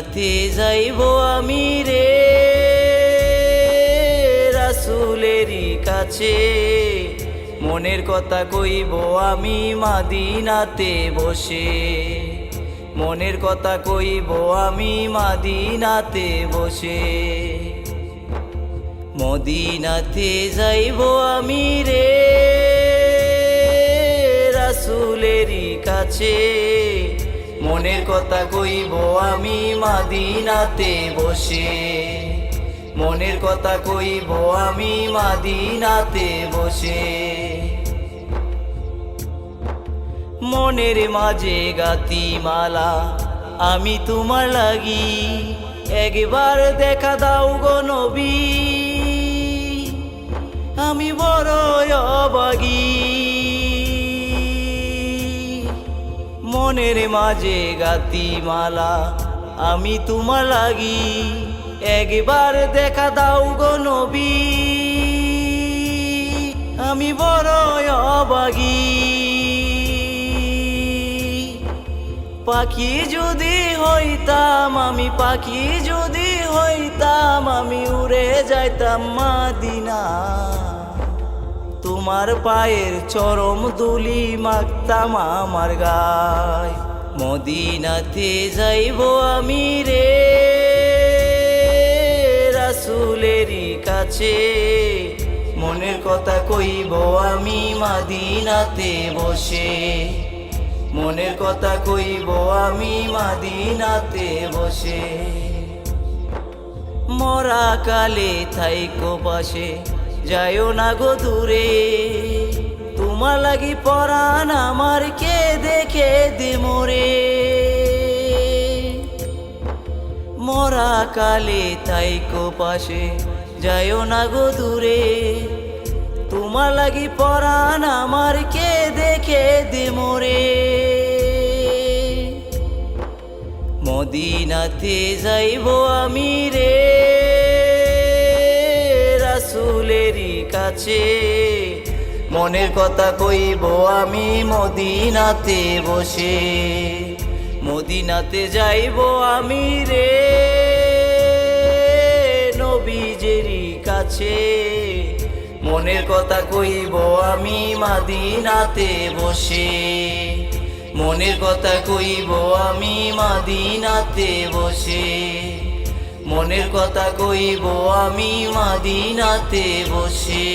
মদিনাতে যাইব আমি রে। রাসুলেরই কাছে মনের কথা কইব আমি মাদিনাতে বসে। মনের কথা কইব আমি মাদিনাতে বসে। মদিনাতে যাইব আমি রে। রাসুলেরই কাছে মনের কথা কইব আমি মাদিনাতে বসে। মনের কথা কইব আমি মাদিনাতে বসে। মনের মাঝে গাতি মালা আমি তোমার লাগি। একবার দেখা দাও গো নবী। আমি বড় অবাগী। মনের মাঝে গাতি মালা আমি তোমার লাগি। একবার দেখা দাও গো নবী, আমি বড় অবাগী। পাখি যদি হইতাম, আমি পাখি যদি হইতাম, আমি উড়ে যাইতাম মাদিনা। তোমার পায়ের চরম দুলি মাখতাম আমার গায় মদিনাতে যাইব আমি রে। রাসুলেরই কাছে মনের কথা কইব আমি মাদিনাতে বসে। মনের কথা কইব আমি মাদিনাতে বসে। মরা কালে থাইকো পাশে যায়ও না গো দূরে। তোমার লাগি পরাণ আমার কে দেখে দে মোরে মরা কালে থাইকো পাশে। যায়ও না গো দূরে। তোমার লাগি পরাণ আমার কে দেখে দে মোরে। মদিনাতে যাইব আমি রে। রাসুলেরই কাছে মনের কথা কইব আমি মদিনাতে বসে। মদিনাতে যাইব আমি রে। নবীজেরই কাছে। মনের কথা কইব আমি মাদিনাতে বসে। মনের কথা কইব আমি মাদিনাতে বসে। মনের কথা কইব আমি মাদিনাতে বসে।